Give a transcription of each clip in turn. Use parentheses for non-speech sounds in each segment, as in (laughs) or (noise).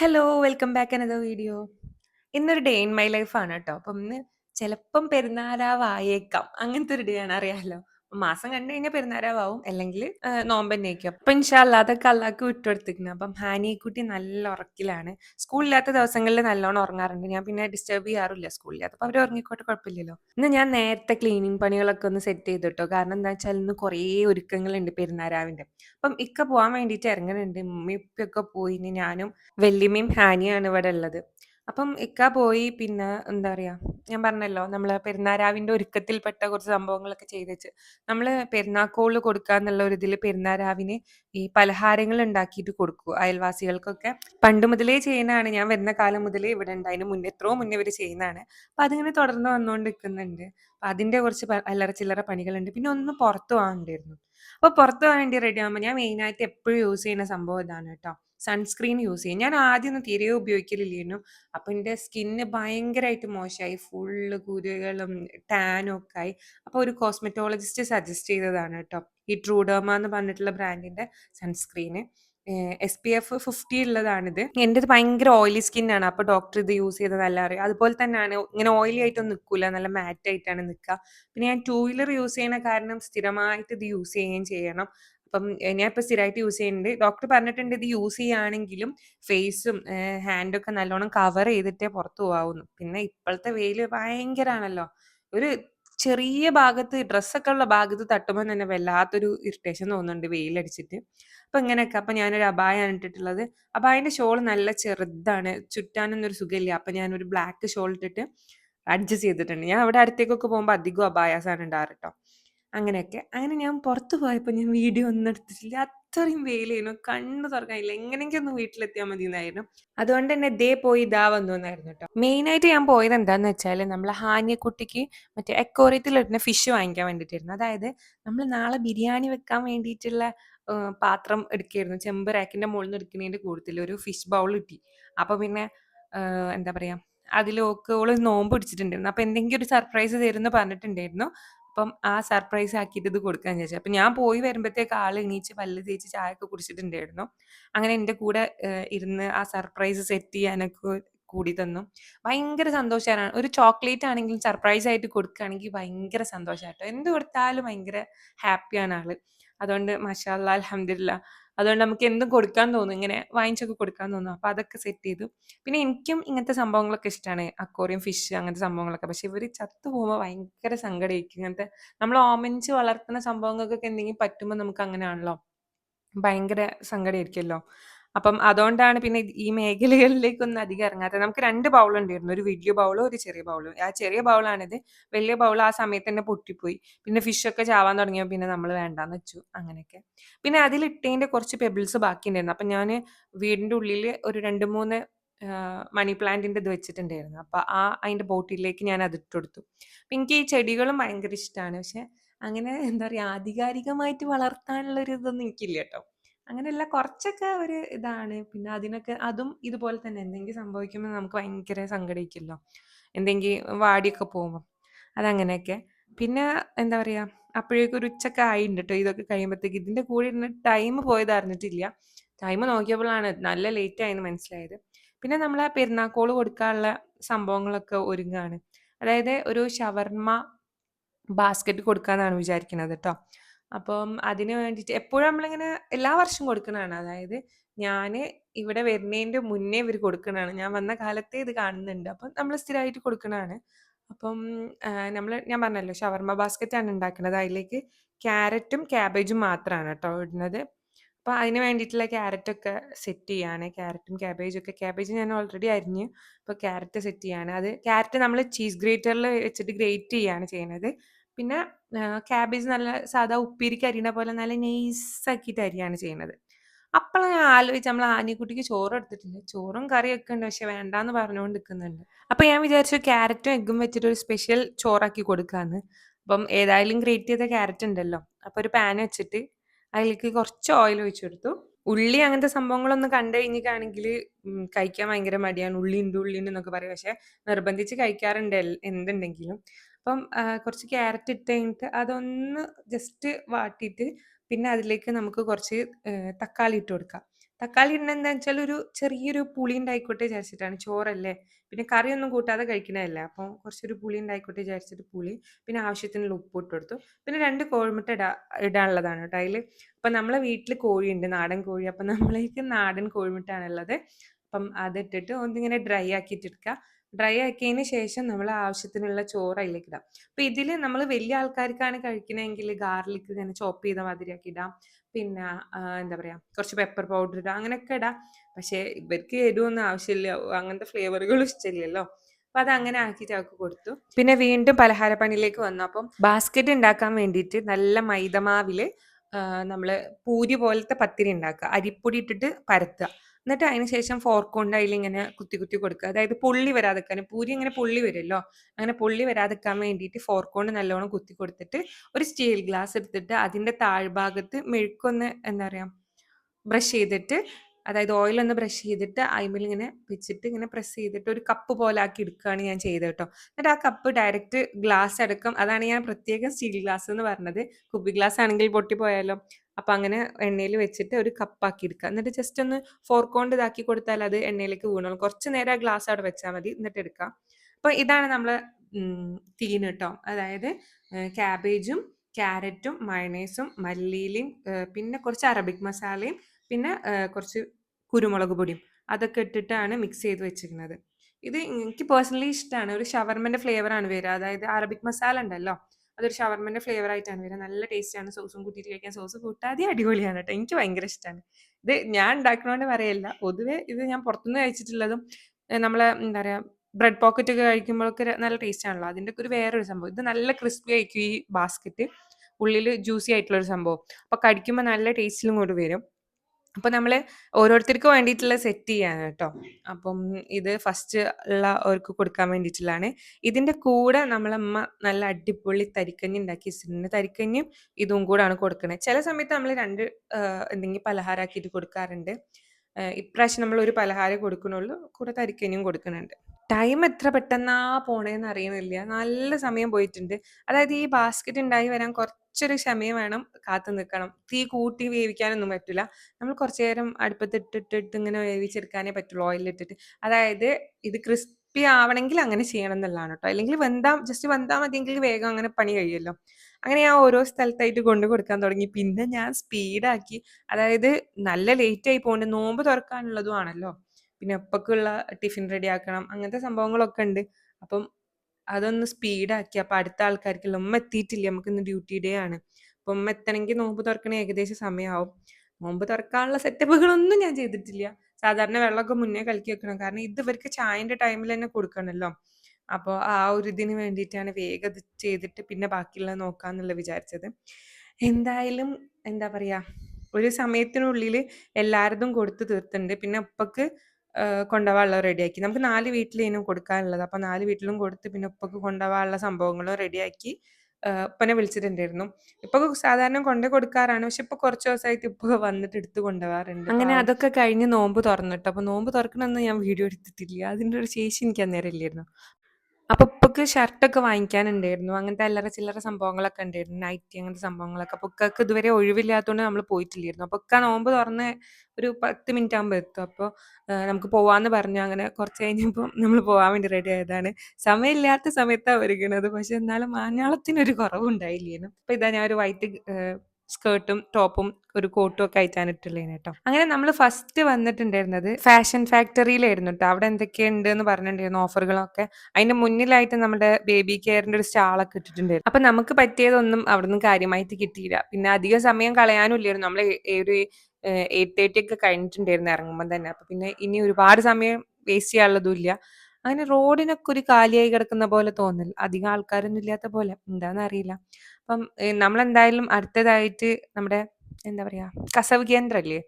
Hello welcome back another video ഇന്നൊരു day in my life ആണ് കേട്ടോ. അപ്പം ഇന്ന് ചിലപ്പം പെരുന്നാരാവായേക്കാം അങ്ങനത്തെ ഒരു ഡേ ആണ് അപ്പം മാസം കണ്ടു കഴിഞ്ഞാൽ പെരുന്നാരാവും അല്ലെങ്കിൽ നോമ്പന്നേക്കും. അപ്പൊ ഇൻഷാല്ല അതൊക്കെ അല്ലാക്ക് വിട്ടുകൊടുത്തിരിക്കുന്നു. അപ്പം ഹാനിയെക്കുട്ടി നല്ല ഉറക്കിലാണ്. സ്കൂളില്ലാത്ത ദിവസങ്ങളിൽ നല്ലോണം ഉറങ്ങാറുണ്ട്. ഞാൻ പിന്നെ ഡിസ്റ്റർബ് ചെയ്യാറില്ല സ്കൂളില്ലാത്ത. അപ്പൊ അവർ ഉറങ്ങിക്കോട്ടെ കുഴപ്പമില്ലല്ലോ. ഇന്ന് ഞാൻ നേരത്തെ ക്ലീനിങ് പണികളൊക്കെ ഒന്ന് സെറ്റ് ചെയ്തിട്ടോ. കാരണം എന്താ വെച്ചാൽ ഇന്ന് കുറേ ഒരുക്കങ്ങളുണ്ട് പെരുന്നാരാവിന്റെ അപ്പം ഇക്ക പോകാൻ വേണ്ടിയിട്ട് ഇറങ്ങുന്നുണ്ട്. ഉമ്മയൊക്കെ പോയി ഞാനും വെല്ലിമയും ഹാനിയാണ് ഇവിടെ ഉള്ളത്. അപ്പം ഇക്ക പോയി പിന്നെ എന്താ പറയാ ഞാൻ പറഞ്ഞല്ലോ നമ്മൾ പെരുന്നാരാവിന്റെ ഒരുക്കത്തിൽപ്പെട്ട കുറച്ച് സംഭവങ്ങളൊക്കെ ചെയ്ത് വെച്ച് നമ്മൾ പെരുന്നാക്കോൾ കൊടുക്കാന്നുള്ള ഒരു ഇതിൽ പെരുന്നാരാവിന് ഈ പലഹാരങ്ങൾ ഉണ്ടാക്കിയിട്ട് കൊടുക്കും അയൽവാസികൾക്കൊക്കെ. പണ്ട് മുതലേ ചെയ്യുന്നതാണ് ഞാൻ വരുന്ന കാലം മുതലേ ഇവിടെ ഉണ്ട്. അതിന് മുന്നേ എത്രയോ മുന്നേ ഇവർ ചെയ്യുന്നതാണ്. അപ്പൊ അതിങ്ങനെ തുടർന്ന് വന്നുകൊണ്ട് നിൽക്കുന്നുണ്ട് അപ്പൊ അതിന്റെ കുറച്ച് അല്ലറ ചില്ലറ പണികളുണ്ട്. പിന്നെ ഒന്ന് പുറത്ത് പോകാനുണ്ടായിരുന്നു അപ്പൊ പുറത്ത് പോകാൻ വേണ്ടി റെഡി ആകുമ്പോൾ ഞാൻ മെയിനായിട്ട് എപ്പോഴും യൂസ് ചെയ്യുന്ന സംഭവം ഇതാണ് കേട്ടോ. സൺസ്ക്രീൻ യൂസ് ചെയ്യും. ഞാൻ ആദ്യമൊന്നും തീരെ ഉപയോഗിക്കലില്ലായിരുന്നു. അപ്പൊ എന്റെ സ്കിന്ന് ഭയങ്കരമായിട്ട് മോശമായി. ഫുള്ള് കുരുകളും ടാനും ഒക്കെ ആയി. അപ്പൊ ഒരു കോസ്മെറ്റോളജിസ്റ്റ് സജസ്റ്റ് ചെയ്തതാണ് കേട്ടോ. ഈ ട്രൂഡോമ എന്ന് പറഞ്ഞിട്ടുള്ള ബ്രാൻഡിന്റെ സൺസ്ക്രീന് എസ് പി എഫ് ഫിഫ്റ്റി ഉള്ളതാണിത്. എന്റെ ഭയങ്കര ഓയിലി സ്കിന്നാണ് അപ്പോൾ ഡോക്ടർ ഇത് യൂസ് ചെയ്തത് നല്ല അറിയാം. അതുപോലെ തന്നെയാണ് ഇങ്ങനെ ഓയിലി ആയിട്ടൊന്നും നിൽക്കില്ല നല്ല മാറ്റ് ആയിട്ടാണ് നിൽക്കുക. പിന്നെ ഞാൻ ടൂ വീലർ യൂസ് ചെയ്യണ കാരണം സ്ഥിരമായിട്ട് ഇത് യൂസ് ചെയ്യുകയും ചെയ്യണം. അപ്പം ഞാൻ ഇപ്പൊ സ്ഥിരമായിട്ട് യൂസ് ചെയ്യുന്നുണ്ട്. ഡോക്ടർ പറഞ്ഞിട്ടുണ്ട് ഇത് യൂസ് ചെയ്യുകയാണെങ്കിലും ഫേസും ഹാൻഡും ഒക്കെ നല്ലോണം കവർ ചെയ്തിട്ടേ പുറത്തു പോകാവുന്നു പിന്നെ ഇപ്പോഴത്തെ വെയിൽ ഭയങ്കരാണല്ലോ. ഒരു ചെറിയ ഭാഗത്ത് ഡ്രസ്സൊക്കെ ഉള്ള ഭാഗത്ത് തട്ടുമ്പോൾ തന്നെ വല്ലാത്തൊരു ഇറിറ്റേഷൻ തോന്നുന്നുണ്ട് വെയിലടിച്ചിട്ട്. അപ്പൊ ഇങ്ങനെയൊക്കെ അപ്പൊ ഞാനൊരു അബായാണ് ഇട്ടിട്ടുള്ളത്. അബായന്റെ ഷോൾ നല്ല ചെറുതാണ് ചുറ്റാനൊന്നും ഒരു സുഖമില്ല. അപ്പൊ ഞാനൊരു ബ്ലാക്ക് ഷോൾ ഇട്ടിട്ട് അഡ്ജസ്റ്റ് ചെയ്തിട്ടുണ്ട്. ഞാൻ അവിടെ അടുത്തേക്കൊക്കെ പോകുമ്പോൾ അധികം അബായാസാണ് ഉണ്ടാറ് ട്ടോ. അങ്ങനെയൊക്കെ. അങ്ങനെ ഞാൻ പുറത്ത് പോയപ്പോൾ ഞാൻ വീഡിയോ ഒന്നും എടുത്തിട്ടില്ല. അത്രയും വെയിലായിരുന്നു കണ്ണു തുറക്കാനില്ല. എങ്ങനെയെങ്കിലും ഒന്ന് വീട്ടിലെത്തിയാൽ മതി എന്നായിരുന്നു അതുകൊണ്ട് തന്നെ ദേ പോയി ഇതാ വന്നു എന്നായിരുന്നു കേട്ടോ. മെയിനായിട്ട് ഞാൻ പോയത് എന്താന്ന് വെച്ചാൽ നമ്മൾ ഹാനിയക്കുട്ടിക്ക് മറ്റേ എക്കോറിയത്തിൽ ഇടുന്ന ഫിഷ് വാങ്ങിക്കാൻ വേണ്ടിയിട്ടായിരുന്നു. അതായത് നമ്മൾ നാളെ ബിരിയാണി വെക്കാൻ വേണ്ടിയിട്ടുള്ള പാത്രം എടുക്കുകയായിരുന്നു ചെമ്പ് റാക്കിന്റെ മുകളിൽ നിന്ന് എടുക്കുന്നതിന്റെ കൂടുതൽ ഒരു ഫിഷ് ബൗൾ കിട്ടി. അപ്പൊ പിന്നെ എന്താ പറയാ അതിൽ ഓക്ക് നോമ്പ് പിടിച്ചിട്ടുണ്ടായിരുന്നു. അപ്പൊ എന്തെങ്കിലും ഒരു സർപ്രൈസ് തരുമെന്ന് പറഞ്ഞിട്ടുണ്ടായിരുന്നു. അപ്പം ആ സർപ്രൈസ് ആക്കിയിട്ട് ഇത് കൊടുക്കാന്ന് വിചാരിച്ചു. അപ്പം ഞാൻ പോയി വരുമ്പോഴത്തേക്ക് ആൾ എണീച്ച് പല്ല് തേച്ച് ചായ ഒക്കെ കുടിച്ചിട്ടുണ്ടായിരുന്നു. അങ്ങനെ എന്റെ കൂടെ ഇരുന്ന് ആ സർപ്രൈസ് സെറ്റ് ചെയ്യാനൊക്കെ കൂടി തന്നു. ഭയങ്കര സന്തോഷമാണ് ഒരു ചോക്ലേറ്റ് ആണെങ്കിലും സർപ്രൈസ് ആയിട്ട് കൊടുക്കുകയാണെങ്കിൽ ഭയങ്കര സന്തോഷമായിട്ടോ എന്ത് കൊടുത്താലും ഭയങ്കര ഹാപ്പിയാണ് ആൾ. അതുകൊണ്ട് മഷാല്ല അലഹമില്ല അതുകൊണ്ട് നമുക്ക് എന്തും കൊടുക്കാൻ തോന്നും. ഇങ്ങനെ വാങ്ങിച്ചൊക്കെ കൊടുക്കാൻ തോന്നും. അപ്പൊ അതൊക്കെ സെറ്റ് ചെയ്തു. പിന്നെ എനിക്കും ഇങ്ങനത്തെ സംഭവങ്ങളൊക്കെ ഇഷ്ടമാണ് അക്കോറിയം ഫിഷ് അങ്ങനത്തെ സംഭവങ്ങളൊക്കെ. പക്ഷെ ഇവർ ചത്തു പോകുമ്പോൾ ഭയങ്കര സങ്കടമായിരിക്കും ഇങ്ങനത്തെ നമ്മൾ ഓമനിച്ച് വളർത്തുന്ന സംഭവങ്ങൾക്കൊക്കെ എന്തെങ്കിലും പറ്റുമ്പോൾ നമുക്ക് അങ്ങനെയാണല്ലോ ഭയങ്കര സങ്കടമായിരിക്കുമല്ലോ അപ്പം അതുകൊണ്ടാണ് പിന്നെ ഈ മേഖലകളിലേക്കൊന്നും അധികം ഇറങ്ങാത്തത്. നമുക്ക് രണ്ട് ബൗൾ ഉണ്ടായിരുന്നു. ഒരു വലിയ ബൗളും ഒരു ചെറിയ ബൗളും ആ ചെറിയ ബൗളാണിത് വലിയ ബൗൾ ആ സമയത്ത് തന്നെ പൊട്ടിപ്പോയി. പിന്നെ ഫിഷ് ഒക്കെ ചാവാൻ തുടങ്ങിയപ്പോൾ പിന്നെ നമ്മൾ വേണ്ടാന്ന് വെച്ചു. അങ്ങനെയൊക്കെ. പിന്നെ അതിലിട്ടതിന്റെ കുറച്ച് പെബിൾസ് ബാക്കി ഉണ്ടായിരുന്നു അപ്പം ഞാൻ വീടിന്റെ ഉള്ളിൽ ഒരു രണ്ട് മൂന്ന് മണി പ്ലാന്റിന്റെ ഇത് വെച്ചിട്ടുണ്ടായിരുന്നു. അപ്പൊ ആ അതിന്റെ ബോട്ടിലേക്ക് ഞാൻ അത് ഇട്ടുകൊടുത്തു അപ്പൊ എനിക്ക് ഈ ചെടികളും ഭയങ്കര ഇഷ്ടമാണ് പക്ഷെ അങ്ങനെ എന്താ പറയാ ആധികാരികമായിട്ട് വളർത്താനുള്ള ഒരു ഇതൊന്നും എനിക്കില്ല കേട്ടോ. അങ്ങനെയല്ല കുറച്ചൊക്കെ ഒരു ഇതാണ്. പിന്നെ അതിനൊക്കെ അതും ഇതുപോലെ തന്നെ എന്തെങ്കിലും സംഭവിക്കുമ്പോൾ നമുക്ക് ഭയങ്കര സങ്കടിക്കുമല്ലോ എന്തെങ്കിലും വാടിയൊക്കെ പോകുമ്പോൾ അതങ്ങനെയൊക്കെ. പിന്നെ എന്താ പറയുക അപ്പോഴേക്കും ഒരു ഉച്ചക്കെ ആയിട്ടുണ്ട് കേട്ടോ ഇതൊക്കെ കഴിയുമ്പോഴത്തേക്ക് ഇതിന്റെ കൂടെ ഇരുന്ന് ടൈം പോയത് അറിഞ്ഞിട്ടില്ല. ടൈം നോക്കിയപ്പോഴാണ് നല്ല ലേറ്റ് ആയെന്ന് മനസ്സിലായത്. പിന്നെ നമ്മൾ ആ പെരുന്നാക്കോൾ കൊടുക്കാനുള്ള സംഭവങ്ങളൊക്കെ ഒരുങ്ങാണ്. അതായത് ഒരു ഷവർമ്മ ബാസ്ക്കറ്റ് കൊടുക്കാന്നാണ് വിചാരിക്കുന്നത് കേട്ടോ അപ്പം അതിന് വേണ്ടിയിട്ട് എപ്പോഴും നമ്മളിങ്ങനെ എല്ലാ വർഷവും കൊടുക്കുന്നതാണ്. അതായത് ഞാൻ ഇവിടെ വരുന്നതിന്റെ മുന്നേ ഇവർ കൊടുക്കുന്നതാണ്. ഞാൻ വന്ന കാലത്തെ ഇത് കാണുന്നുണ്ട്. അപ്പം നമ്മൾ സ്ഥിരമായിട്ട് കൊടുക്കുന്നതാണ്. അപ്പം നമ്മൾ ഞാൻ പറഞ്ഞല്ലോ ഷവർമ ബാസ്ക്കറ്റ് ആണ് ഉണ്ടാക്കുന്നത്. അതിലേക്ക് ക്യാരറ്റും ക്യാബേജും മാത്രമാണ് കേട്ടോ ഇടുന്നത്. അപ്പോൾ അതിന് വേണ്ടിയിട്ടുള്ള ക്യാരറ്റൊക്കെ സെറ്റ് ചെയ്യാണ്. ക്യാരറ്റും ക്യാബേജും ഒക്കെ. ക്യാബേജ് ഞാൻ ഓൾറെഡി അരിഞ്ഞു അപ്പോൾ ക്യാരറ്റ് സെറ്റ് ചെയ്യാണ്. അത് ക്യാരറ്റ് നമ്മൾ ചീസ് ഗ്രേറ്ററിൽ വെച്ചിട്ട് ഗ്രേറ്റ് ചെയ്യാണ് ചെയ്യുന്നത്. പിന്നെ ക്യാബേജ് നല്ല സാധാ ഉപ്പേരിക്ക് അരിയണ പോലെ നല്ല നൈസാക്കിയിട്ട് അരിയാണ് ചെയ്യുന്നത്. അപ്പോൾ ഞാൻ ആലോചിച്ച് നമ്മൾ ആനിക്കുട്ടിക്ക് ചോറ് എടുത്തിട്ടുണ്ട് ചോറും കറിയൊക്കെ ഉണ്ട് പക്ഷെ വേണ്ടാന്ന് പറഞ്ഞുകൊണ്ട് നിൽക്കുന്നുണ്ട് അപ്പം ഞാൻ വിചാരിച്ചു ക്യാരറ്റും എഗ്ഗും വെച്ചിട്ട് ഒരു സ്പെഷ്യൽ ചോറാക്കി കൊടുക്കാന്ന്. അപ്പം ഏതായാലും ഗ്രേറ്റ് ചെയ്ത ക്യാരറ്റ് ഉണ്ടല്ലോ. അപ്പോൾ ഒരു പാൻ വെച്ചിട്ട് അതിലേക്ക് കുറച്ച് ഓയിൽ ഒഴിച്ചു കൊടുത്തു. ഉള്ളി അങ്ങനത്തെ സംഭവങ്ങളൊന്നും കണ്ടു കഴിഞ്ഞിട്ടാണെങ്കിൽ കഴിക്കാൻ ഭയങ്കര മടിയാണ്. ഉള്ളി ഉണ്ട് ഉള്ളി എന്നൊക്കെ പറയും. പക്ഷെ നിർബന്ധിച്ച് കഴിക്കാറുണ്ട് എന്തുണ്ടെങ്കിലും. അപ്പം കുറച്ച് ക്യാരറ്റ് ഇട്ട് കഴിഞ്ഞിട്ട് അതൊന്ന് ജസ്റ്റ് വാട്ടിയിട്ട് പിന്നെ അതിലേക്ക് നമുക്ക് കുറച്ച് തക്കാളി ഇട്ട് കൊടുക്കാം തക്കാളി ഇടുന്നത് വെച്ചാൽ ഒരു ചെറിയൊരു പുളി ഉണ്ടായിക്കോട്ടെ വിചാരിച്ചിട്ടാണ്. ചോറല്ലേ. പിന്നെ കറിയൊന്നും കൂട്ടാതെ കഴിക്കണതല്ലേ. അപ്പോൾ കുറച്ചൊരു പുളി ഉണ്ടായിക്കോട്ടെ വിചാരിച്ചിട്ട് പുളി, പിന്നെ ആവശ്യത്തിനുള്ള ഉപ്പ് ഇട്ട് കൊടുത്തു. പിന്നെ രണ്ട് കോഴിമുട്ട ഇടാ ഇടാനുള്ളതാണ് കേട്ടോ അതിൽ അപ്പം നമ്മളെ വീട്ടിൽ കോഴിയുണ്ട്. നാടൻ കോഴി. അപ്പം നമ്മളേക്ക് നാടൻ കോഴിമുട്ടയാണുള്ളത്. അപ്പം അതിട്ടിട്ട് ഒന്നിങ്ങനെ ഡ്രൈ ആക്കിയിട്ട് എടുക്കുക. ഡ്രൈ ആക്കിയതിന് ശേഷം നമ്മൾ ആവശ്യത്തിനുള്ള ചോറ് അതിലേക്ക് ഇടാം. അപ്പൊ ഇതിൽ നമ്മൾ വലിയ ആൾക്കാർക്കാണ് കഴിക്കണമെങ്കിൽ ഗാർലിക് ഇങ്ങനെ ചോപ്പ് ചെയ്ത മാതിരിയാക്കി ഇടാം. പിന്നെ എന്താ പറയാ കുറച്ച് പെപ്പർ പൗഡർ ഇടാം അങ്ങനെയൊക്കെ ഇടാം. പക്ഷേ ഇവർക്ക് എരിവൊന്നും ആവശ്യമില്ല. അങ്ങനത്തെ ഫ്ലേവറുകളും ഇഷ്ടമില്ലല്ലോ. അപ്പൊ അത് അങ്ങനെ ആക്കിയിട്ട് അവർക്ക് കൊടുത്തു. പിന്നെ വീണ്ടും പലഹാരപ്പണിയിലേക്ക് വന്നു. അപ്പം ബാസ്ക്കറ്റ് ഉണ്ടാക്കാൻ വേണ്ടിയിട്ട് നല്ല മൈദമാവിൽ നമ്മൾ പൂരി പോലത്തെ പത്തിരി ഉണ്ടാക്കുക. അരിപ്പൊടി ഇട്ടിട്ട് പരത്തുക. എന്നിട്ട് അതിന് ശേഷം ഫോർക്ക് കൊണ്ട് അതിലിങ്ങനെ കുത്തി കുത്തി കൊടുക്കുക. അതായത് പൊള്ളി വരാതെക്കാൻ പൂരി ഇങ്ങനെ പൊള്ളി വരുമല്ലോ. അങ്ങനെ പൊള്ളി വരാതെക്കാൻ വേണ്ടിയിട്ട് ഫോർക്ക് കൊണ്ട് നല്ലോണം കുത്തി കൊടുത്തിട്ട് ഒരു സ്റ്റീൽ ഗ്ലാസ് എടുത്തിട്ട് അതിന്റെ താഴ്ഭാഗത്ത് മെഴുക്കൊന്ന് എന്താ പറയുക ബ്രഷ് ചെയ്തിട്ട് അതായത് ഓയിലൊന്ന് ബ്രഷ് ചെയ്തിട്ട് അയിമിൽ ഇങ്ങനെ വെച്ചിട്ട് ഇങ്ങനെ പ്രസ് ചെയ്തിട്ട് ഒരു കപ്പ് പോലെ ആക്കി എടുക്കുകയാണ് ഞാൻ ചെയ്തത് കേട്ടോ. എന്നിട്ട് ആ കപ്പ് ഡയറക്റ്റ് ഗ്ലാസ് അടക്കം അതാണ് ഞാൻ പ്രത്യേകം സ്റ്റീൽ ഗ്ലാസ് എന്ന് പറഞ്ഞത്. കുപ്പി ഗ്ലാസ് ആണെങ്കിൽ പൊട്ടിപ്പോയാലോ. അപ്പോൾ അങ്ങനെ എണ്ണയിൽ വെച്ചിട്ട് ഒരു കപ്പാക്കി എടുക്കുക. എന്നിട്ട് ജസ്റ്റ് ഒന്ന് ഫോർക്കോണ്ട് കൊണ്ട് ഇതാക്കി കൊടുത്താൽ അത് എണ്ണയിലേക്ക് വീണോളും. കുറച്ച് നേരം ആ ഗ്ലാസ് അവിടെ വെച്ചാൽ മതി. എന്നിട്ട് എടുക്കാം അപ്പോൾ ഇതാണ് നമ്മൾ തീൻ കേട്ടോ. അതായത് ക്യാബേജും ക്യാരറ്റും മയണൈസും മല്ലിയിലയും പിന്നെ കുറച്ച് അറബിക് മസാലയും പിന്നെ കുറച്ച് കുരുമുളക് പൊടിയും അതൊക്കെ ഇട്ടിട്ടാണ് മിക്സ് ചെയ്ത് വെച്ചിരിക്കുന്നത്. ഇത് എനിക്ക് പേഴ്സണലി ഇഷ്ടമാണ്. ഒരു ഷവർമന്റെ ഫ്ലേവറാണ് വരിക. അതായത് അറബിക് മസാല ഉണ്ടല്ലോ. അതൊരു ഷവർമന്റെ ഫ്ലേവർ ആയിട്ടാണ് വരുന്നത് നല്ല ടേസ്റ്റാണ്. സോസും കൂട്ടിയിട്ട് കഴിക്കാൻ. സോസ് കൂട്ടാതെ അടിപൊളിയാണ് കേട്ടോ. എനിക്ക് ഭയങ്കര ഇഷ്ടമാണ്. ഇത് ഞാൻ ഉണ്ടാക്കണോണ്ട് പറയല്ല. പൊതുവെ ഇത് ഞാൻ പുറത്തുനിന്ന് കഴിച്ചിട്ടുള്ളതും നമ്മളെ എന്താ പറയുക ബ്രെഡ് പോക്കറ്റ് ഒക്കെ കഴിക്കുമ്പോഴൊക്കെ നല്ല ടേസ്റ്റ് ആണല്ലോ. അതിന്റെ ഒരു വേറൊരു സംഭവം. ഇത് നല്ല ക്രിസ്പി ആയിരിക്കും ഈ ബാസ്ക്കറ്റ്. ഉള്ളിൽ ജ്യൂസി ആയിട്ടുള്ള ഒരു സംഭവം. അപ്പോൾ കടിക്കുമ്പോൾ നല്ല ടേസ്റ്റിലും കൂടി വരും. അപ്പോൾ നമ്മൾ ഓരോരുത്തർക്ക് വേണ്ടിയിട്ടുള്ള സെറ്റ് ചെയ്യാണ് കേട്ടോ. അപ്പം ഇത് ഫസ്റ്റ് ഉള്ള അവർക്ക് കൊടുക്കാൻ വേണ്ടിയിട്ടുള്ളതാണ്. ഇതിന്റെ കൂടെ നമ്മളമ്മ നല്ല അടിപൊളി തരിക്കഞ്ഞി ഉണ്ടാക്കി വെച്ചിട്ടുണ്ട്. തരിക്കഞ്ഞും ഇതും കൂടാണ് കൊടുക്കുന്നത് ചില സമയത്ത് നമ്മൾ രണ്ട് എന്തെങ്കിലും പലഹാരം ആക്കിയിട്ട് കൊടുക്കാറുണ്ട്. ഇപ്രാവശ്യം നമ്മൾ ഒരു പലഹാരം കൊടുക്കണുള്ളൂ. കൂടെ തരിക്കഞ്ഞിയും കൊടുക്കുന്നുണ്ട്. ടൈം എത്ര പെട്ടെന്നാ പോണേന്ന് അറിയുന്നില്ല. നല്ല സമയം പോയിട്ടുണ്ട്. അതായത് ഈ ബാസ്ക്കറ്റ് ഉണ്ടായി വരാൻ കുറച്ചൊരു സമയം വേണം. കാത്തു നിൽക്കണം. തീ കൂട്ടി വേവിക്കാനൊന്നും പറ്റില്ല. നമ്മൾ കുറച്ചു നേരം അടുപ്പത്തിട്ടിട്ടിട്ട് ഇങ്ങനെ വേവിച്ചെടുക്കാനേ പറ്റുള്ളൂ ഓയിലിട്ടിട്ട്. അതായത് ഇത് ക്രിസ്പി ആവണമെങ്കിൽ അങ്ങനെ ചെയ്യണം എന്നുള്ളതാണ് കേട്ടോ. അല്ലെങ്കിൽ വെന്താ ജസ്റ്റ് വെന്താ മതിയെങ്കിൽ വേഗം അങ്ങനെ പണി കഴിയുമല്ലോ. അങ്ങനെ ഞാൻ ഓരോ സ്ഥലത്തായിട്ട് കൊണ്ടു കൊടുക്കാൻ തുടങ്ങി. പിന്നെ ഞാൻ സ്പീഡാക്കി. അതായത് നല്ല ലേറ്റ് ആയി പോകുന്നുണ്ട്. നോമ്പ് തുറക്കാനുള്ളതും ആണല്ലോ. പിന്നെ ഒപ്പക്കുള്ള ടിഫിൻ റെഡി ആക്കണം അങ്ങനത്തെ സംഭവങ്ങളൊക്കെ ഉണ്ട്. അപ്പം അതൊന്ന് സ്പീഡാക്കി. അപ്പം അടുത്ത ആൾക്കാർക്കുള്ള ഉമ്മ എത്തിയിട്ടില്ല. നമുക്കിന്ന് ഡ്യൂട്ടി ഡേ ആണ്. അപ്പം ഉമ്മ എത്തണമെങ്കിൽ നോമ്പ് തുറക്കണ ഏകദേശം സമയമാവും. നോമ്പ് തുറക്കാനുള്ള സെറ്റപ്പുകളൊന്നും ഞാൻ ചെയ്തിട്ടില്ല. സാധാരണ വെള്ളമൊക്കെ മുന്നേ കലക്കി വെക്കണം. കാരണം ഇത് ഇവർക്ക് ടൈമിൽ തന്നെ കൊടുക്കണമല്ലോ. അപ്പോൾ ആ ഒരു ഇതിന് വേണ്ടിയിട്ടാണ് വേഗം ചെയ്തിട്ട് പിന്നെ ബാക്കിയുള്ള നോക്കാന്നുള്ള വിചാരിച്ചത്. എന്തായാലും എന്താ പറയുക ഒരു സമയത്തിനുള്ളിൽ എല്ലാവരതും കൊടുത്തു തീർത്തിട്ടുണ്ട്. പിന്നെ ഉപ്പക്ക് കൊണ്ടുപോകാനുള്ളത് റെഡിയാക്കി. നമുക്ക് നാല് വീട്ടിലേനും കൊടുക്കാനുള്ളത്. അപ്പൊ നാല് വീട്ടിലും കൊടുത്ത് പിന്നെ ഉപ്പക്ക് കൊണ്ടുപോകാനുള്ള സംഭവങ്ങളും റെഡിയാക്കി ഉപ്പനെ വിളിച്ചിട്ടുണ്ടായിരുന്നു. ഇപ്പൊ സാധാരണ കൊണ്ടുപോയി കൊടുക്കാറാണ്. പക്ഷെ ഇപ്പൊ കുറച്ച് ദിവസമായിട്ട് ഇപ്പൊ വന്നിട്ട് എടുത്ത് കൊണ്ടുപോകാറുണ്ട്. അങ്ങനെ അതൊക്കെ കഴിഞ്ഞ് നോമ്പ് തുറന്നിട്ട്. അപ്പൊ നോമ്പ് തുറക്കണമെന്ന് ഞാൻ വീഡിയോ എടുത്തിട്ടില്ല. അതിന്റെ ഒരു ശേഷി എനിക്ക് അന്നേരം ഇല്ലായിരുന്നു. അപ്പോൾ ഉപ്പക്ക് ഷർട്ടൊക്കെ വാങ്ങിക്കാനുണ്ടായിരുന്നു. അങ്ങനത്തെ അല്ലറ ചില്ലറ സംഭവങ്ങളൊക്കെ ഉണ്ടായിരുന്നു. നൈറ്റി അങ്ങനത്തെ സംഭവങ്ങളൊക്കെ. അപ്പൊ ഉക്കക്ക് ഇതുവരെ ഒഴിവില്ലാത്തതുകൊണ്ട് നമ്മൾ പോയിട്ടില്ലായിരുന്നു. അപ്പൊ ഉക്ക നോമ്പ് തുറന്ന് ഒരു 10 മിനിറ്റ് ആകുമ്പോൾ എത്തും. അപ്പോൾ നമുക്ക് പോവാന്ന് പറഞ്ഞു. അങ്ങനെ കുറച്ച് കഴിഞ്ഞപ്പോൾ നമ്മൾ പോകാൻ വേണ്ടി റെഡി ആയതാണ്. സമയമില്ലാത്ത സമയത്താണ് ഒരുങ്ങണത്. പക്ഷെ എന്നാലും മാഞ്ഞാളത്തിനൊരു കുറവുണ്ടായില്ലേനു. അപ്പൊ ഇതാ ഞാൻ ഒരു വൈറ്റ് സ്കേർട്ടും ടോപ്പും ഒരു കോട്ടും ഒക്കെ ആയിട്ടാണ് ഇട്ടുള്ളത് കേട്ടോ. അങ്ങനെ നമ്മൾ ഫസ്റ്റ് വന്നിട്ടുണ്ടായിരുന്നത് ഫാഷൻ ഫാക്ടറിയിലായിരുന്നു കേട്ടോ. അവിടെ എന്തൊക്കെയുണ്ട് എന്ന് പറഞ്ഞിട്ടുണ്ടായിരുന്നു ഓഫറുകളൊക്കെ. അതിന്റെ മുന്നിലായിട്ട് നമ്മുടെ ബേബി കെയറിന്റെ ഒരു സ്റ്റാളൊക്കെ ഇട്ടിട്ടുണ്ടായിരുന്നു. അപ്പൊ നമുക്ക് പറ്റിയതൊന്നും അവിടുന്ന് കാര്യമായിട്ട് കിട്ടിയില്ല. പിന്നെ അധികം സമയം കളയാനും ഇല്ലായിരുന്നു. നമ്മൾ ഒരു എയ്റ്റ് തേർട്ടി ഒക്കെ കഴിഞ്ഞിട്ടുണ്ടായിരുന്നു ഇറങ്ങുമ്പോൾ തന്നെ. അപ്പൊ പിന്നെ ഇനി ഒരുപാട് സമയം വേസ്റ്റ് ചെയ്യാനുള്ളതും ഇല്ല. അങ്ങനെ റോഡിനൊക്കെ ഒരു കാലിയായി കിടക്കുന്ന പോലെ തോന്നൽ. അധികം ആൾക്കാരൊന്നും ഇല്ലാത്ത പോലെ. എന്താണെന്ന് അറിയില്ല. അപ്പം നമ്മളെന്തായാലും അടുത്തതായിട്ട് നമ്മുടെ എന്താ പറയുക കസവ് കേന്ദ്രമില്ലേ?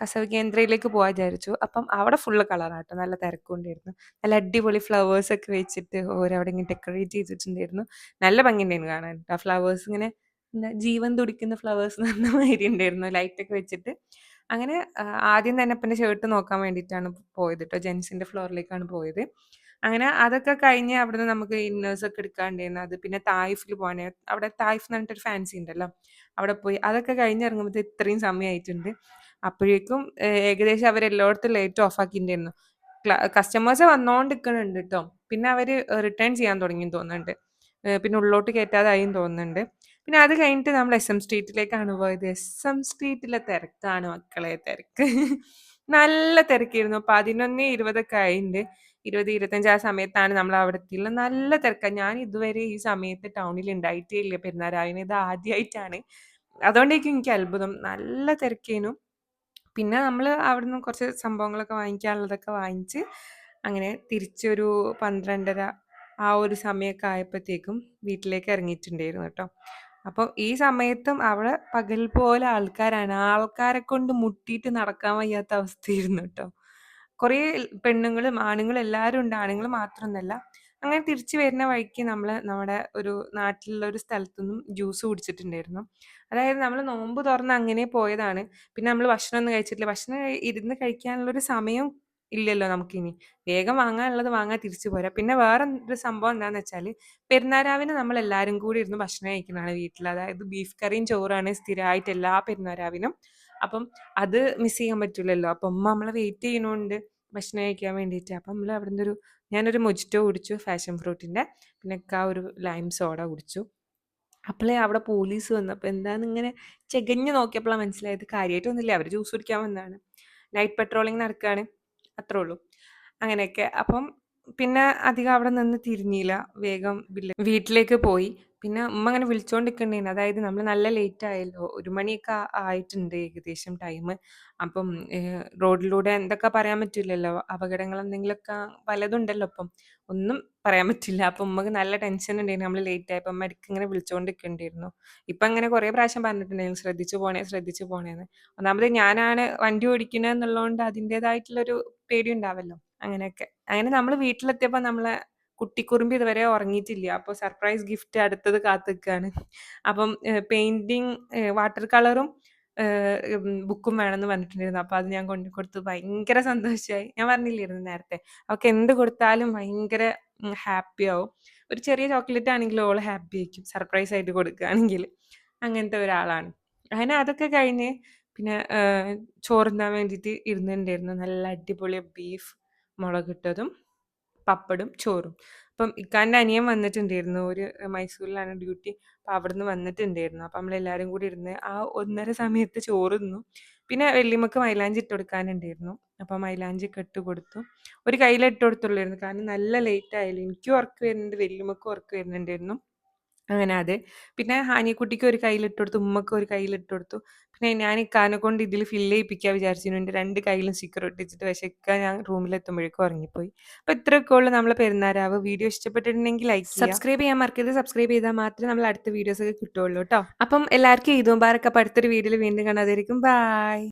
കസവ് കേന്ദ്രയിലേക്ക് പോകാൻ വിചാരിച്ചു. അപ്പം അവിടെ ഫുള്ള് കളറാട്ടോ. നല്ല തിരക്കുണ്ടായിരുന്നു. നല്ല അടിപൊളി ഫ്ലവേഴ്സ് ഒക്കെ വെച്ചിട്ട് ഓരവിടെ ഇങ്ങനെ ഡെക്കറേറ്റ് ചെയ്തിട്ടുണ്ടായിരുന്നു. നല്ല ഭംഗി ഉണ്ടായിരുന്നു കാണാൻ. ആ ഫ്ലവേഴ്സ് ഇങ്ങനെ എന്താ ജീവൻ തുടിക്കുന്ന ഫ്ലവേഴ്സ് എന്ന് മാതിരി ഉണ്ടായിരുന്നു ലൈറ്റൊക്കെ വെച്ചിട്ട്. അങ്ങനെ ആദ്യം തന്നെ ഇപ്പം ഷർട്ട് നോക്കാൻ വേണ്ടിയിട്ടാണ് പോയത് കേട്ടോ. ജെൻസിന്റെ ഫ്ലോറിലേക്കാണ് പോയത്. അങ്ങനെ അതൊക്കെ കഴിഞ്ഞ് അവിടുന്ന് നമുക്ക് ഇന്നേഴ്സ് ഒക്കെ എടുക്കാണ്ടിരുന്നു അത് പിന്നെ തായിഫിൽ പോകാൻ അവിടെ തായിഫ് എന്ന് പറഞ്ഞിട്ടൊരു ഫാൻസി ഉണ്ടല്ലോ. അവിടെ പോയി. അതൊക്കെ കഴിഞ്ഞ് ഇറങ്ങുമ്പോൾ ഇത്രയും സമയമായിട്ടുണ്ട്. അപ്പോഴേക്കും ഏകദേശം അവരെല്ലായിടത്തും ലേറ്റ് ഓഫ് ആക്കിയിട്ടുണ്ടായിരുന്നു. കസ്റ്റമേഴ്സ് കസ്റ്റമേഴ്സ് വന്നോണ്ടിരിക്കണുണ്ട് കേട്ടോ പിന്നെ അവർ റിട്ടേൺ ചെയ്യാൻ തുടങ്ങിയെന്ന് തോന്നുന്നുണ്ട്. പിന്നെ ഉള്ളോട്ട് കയറ്റാതായും തോന്നുന്നുണ്ട്. പിന്നെ അത് കഴിഞ്ഞിട്ട് നമ്മൾ എസ് എം സ്ട്രീറ്റിലേക്കാണ് പോയത്. എസ് എം സ്ട്രീറ്റിലെ തിരക്കാണ് മക്കളെ തിരക്ക്. (laughs) നല്ല തിരക്കായിരുന്നു. 11:20 ഒക്കെ ആയിണ്ട്. 20, 25 ആ സമയത്താണ് നമ്മൾ അവിടെ എത്തിയുള്ളത്. നല്ല തിരക്കാ. ഞാൻ ഇതുവരെ ഈ സമയത്ത് ടൗണിൽ ഉണ്ടായിട്ടേ ഇല്ല പെരുന്നാരാവിന്. ഇത് ആദ്യമായിട്ടാണ് അതുകൊണ്ടേക്കും എനിക്ക് അത്ഭുതം. നല്ല തിരക്കേനും പിന്നെ നമ്മൾ അവിടുന്ന് കുറച്ച് സംഭവങ്ങളൊക്കെ വാങ്ങിക്കാനുള്ളതൊക്കെ വാങ്ങിച്ച് അങ്ങനെ തിരിച്ചൊരു 12:30 ആ ഒരു സമയമൊക്കെ ആയപ്പോഴത്തേക്കും വീട്ടിലേക്ക് ഇറങ്ങിയിട്ടുണ്ടായിരുന്നു കേട്ടോ. അപ്പോൾ ഈ സമയത്തും അവിടെ പകൽ പോലെ ആൾക്കാരാണ്. ആൾക്കാരെ കൊണ്ട് മുട്ടിയിട്ട് നടക്കാൻ വയ്യാത്ത അവസ്ഥയായിരുന്നു കേട്ടോ. കുറേ പെണ്ണുങ്ങളും ആണുങ്ങളും എല്ലാവരും ഉണ്ട്. ആണുങ്ങൾ മാത്രമൊന്നുമല്ല. അങ്ങനെ തിരിച്ചു വരുന്ന വഴിക്ക് നമ്മൾ നമ്മുടെ ഒരു നാട്ടിലുള്ള ഒരു സ്ഥലത്തുനിന്നും ജ്യൂസ് കുടിച്ചിട്ടുണ്ടായിരുന്നു. അതായത് നമ്മൾ നോമ്പ് തുറന്ന് അങ്ങനെ പോയതാണ്. പിന്നെ നമ്മൾ ഭക്ഷണമൊന്നും കഴിച്ചിട്ടില്ല. ഭക്ഷണം ഇരുന്ന് കഴിക്കാനുള്ള ഒരു സമയം ഇല്ലല്ലോ നമുക്കിനി. വേഗം വാങ്ങാനുള്ളത് വാങ്ങാൻ തിരിച്ചു പോരാ. പിന്നെ വേറെ ഒരു സംഭവം എന്താന്ന് വെച്ചാൽ പെരുന്നാരാവിന് നമ്മൾ എല്ലാവരും കൂടി ഇരുന്ന് ഭക്ഷണം കഴിക്കുന്നതാണ് വീട്ടിൽ. അതായത് ബീഫ് കറിയും ചോറാണ് സ്ഥിരമായിട്ട് എല്ലാ പെരുന്നാരാവിനും. അപ്പം അത് മിസ് ചെയ്യാൻ പറ്റില്ലല്ലോ അപ്പം അമ്മ നമ്മളെ വെയിറ്റ് ചെയ്യണോണ്ട് ഭക്ഷണം കഴിക്കാൻ വേണ്ടിയിട്ട്. അപ്പം നമ്മൾ അവിടെ നിന്നൊരു ഞാനൊരു മൊജിറ്റോ കുടിച്ചു ഫാഷൻ ഫ്രൂട്ടിന്റെ പിന്നെ ആ ഒരു ലൈം സോഡ കുടിച്ചു. അപ്പോളേ അവിടെ പോലീസ് വന്നപ്പോൾ എന്താന്ന് ഇങ്ങനെ ചെകഞ്ഞ് നോക്കിയപ്പോഴാണ് മനസ്സിലായത് കാര്യമായിട്ടൊന്നുമില്ല. അവർ ജ്യൂസ് കുടിക്കാൻ വന്നതാണ്. നൈറ്റ് പെട്രോളിങ് നടക്കുകയാണ് അത്രേ ഉള്ളൂ. അങ്ങനെയൊക്കെ. അപ്പം പിന്നെ അധികം അവിടെ നിന്ന് തിരിഞ്ഞില്ല. വേഗം വീട്ടിലേക്ക് പോയി. പിന്നെ ഉമ്മ അങ്ങനെ വിളിച്ചോണ്ടിരിക്കണ്ടായിരുന്നു. അതായത് നമ്മൾ നല്ല ലേറ്റ് ആയല്ലോ. ഒരു മണിയൊക്കെ ആയിട്ടുണ്ട് ഏകദേശം ടൈം അപ്പം റോഡിലൂടെ എന്തൊക്കെ പറയാൻ പറ്റൂലല്ലോ. അപകടങ്ങൾ എന്തെങ്കിലുമൊക്കെ പലതുണ്ടല്ലോ അപ്പം ഒന്നും പറയാൻ പറ്റില്ല. അപ്പൊ ഉമ്മക്ക് നല്ല ടെൻഷൻ ഉണ്ടായിരുന്നു. നമ്മൾ ലേറ്റ് ആയപ്പോ അമ്മ ഇടയ്ക്ക് ഇങ്ങനെ വിളിച്ചോണ്ടിരിക്കണ്ടായിരുന്നു. ഇപ്പൊ ഇങ്ങനെ കുറേ പ്രാവശ്യം പറഞ്ഞിട്ടുണ്ടായിരുന്നു ശ്രദ്ധിച്ചു പോണേ ശ്രദ്ധിച്ചു പോണേന്ന്. ഒന്നാമത് ഞാനാണ് വണ്ടി ഓടിക്കണേ എന്നുള്ളതുകൊണ്ട് അതിന്റേതായിട്ടുള്ളൊരു പേടി ഉണ്ടാവല്ലോ. അങ്ങനെയൊക്കെ. അങ്ങനെ നമ്മൾ വീട്ടിലെത്തിയപ്പോ നമ്മളെ കുട്ടിക്കുറുമ്പി ഇതുവരെ ഉറങ്ങിയിട്ടില്ല. അപ്പോൾ സർപ്രൈസ് ഗിഫ്റ്റ് അടുത്തത് കാത്തുനിൽക്കുകയാണ്. അപ്പം പെയിന്റിങ് വാട്ടർ കളറും ബുക്കും വേണമെന്ന് പറഞ്ഞിട്ടുണ്ടായിരുന്നു. അപ്പോൾ അത് ഞാൻ കൊണ്ട് കൊടുത്തു. ഭയങ്കര സന്തോഷമായി. ഞാൻ പറഞ്ഞില്ലായിരുന്നു നേരത്തെ. അവൾക്ക് എന്ത് കൊടുത്താലും ഭയങ്കര ഹാപ്പി ആവും. ഒരു ചെറിയ ചോക്ലേറ്റ് ആണെങ്കിലും ഓൾ ഹാപ്പി ആയിരിക്കും. സർപ്രൈസ് ആയിട്ട് കൊടുക്കുകയാണെങ്കിൽ. അങ്ങനത്തെ ഒരാളാണ്. അങ്ങനെ അതൊക്കെ കഴിഞ്ഞ് പിന്നെ ചോറുന്നാൻ വേണ്ടിയിട്ട് ഇരുന്നിട്ടുണ്ടായിരുന്നു. നല്ല അടിപൊളി ബീഫ് മുളകിട്ടതും പപ്പടും ചോറും. അപ്പം ഇക്കാന്റെ അനിയൻ വന്നിട്ടുണ്ടായിരുന്നു. ഒരു മൈസൂരിലാണ് ഡ്യൂട്ടി. അപ്പോൾ അവിടുന്ന് വന്നിട്ടുണ്ടായിരുന്നു. അപ്പം നമ്മളെല്ലാവരും കൂടി ഇരുന്ന് ആ ഒന്നര സമയത്ത് ചോറ് തിന്നു. പിന്നെ വെള്ളിമക്ക് മൈലാഞ്ചി ഇട്ട് കൊടുക്കാനുണ്ടായിരുന്നു. അപ്പം മൈലാഞ്ചി ഒക്കെ ഇട്ട് കൊടുത്തു. ഒരു കയ്യിലിട്ട് കൊടുത്തുള്ളായിരുന്നു. കാരണം നല്ല ലേറ്റ് ആയാലും എനിക്കും ഉറക്കം വരുന്നുണ്ട്. വെല്ലുമക്കും ഉറക്കം വരുന്നുണ്ടായിരുന്നു. അങ്ങനെ അതെ. പിന്നെ ഹാനിക്കുട്ടിക്ക് ഒരു കയ്യിലിട്ട് കൊടുത്തു. ഉമ്മക്ക് ഒരു കയ്യിലിട്ട് കൊടുത്തു. പിന്നെ ഞാൻ ഇക്കാനെ കൊണ്ട് ഇതിൽ ഫില്ല് ചെയ്യിപ്പിക്കാൻ വിചാരിച്ചിരുന്നു. എന്റെ രണ്ട് കയ്യിലും സ്റ്റിക്കർ ഒട്ടിച്ചിട്ട്. പക്ഷേ ഇക്ക ഞാൻ റൂമിലെത്തുമ്പോഴേക്കും ഉറങ്ങിപ്പോയി. അപ്പോൾ ഇത്രയൊക്കെ ഉള്ളൂ നമ്മളെ പെരുന്നാരാവ്. വീഡിയോ ഇഷ്ടപ്പെട്ടിട്ടുണ്ടെങ്കിൽ ലൈക്ക് ചെയ്യുക. സബ്സ്ക്രൈബ് ചെയ്യാൻ മറക്കരുത്. സബ്സ്ക്രൈബ് ചെയ്താൽ മാത്രമേ നമ്മൾ അടുത്ത വീഡിയോസ് ഒക്കെ കിട്ടുള്ളൂ കേട്ടോ. അപ്പം എല്ലാവർക്കും ഈദ് മുബാറക്ക്. അപ്പോൾ അടുത്തൊരു വീഡിയോയിൽ വീണ്ടും കാണാതായിരിക്കും. ബൈ.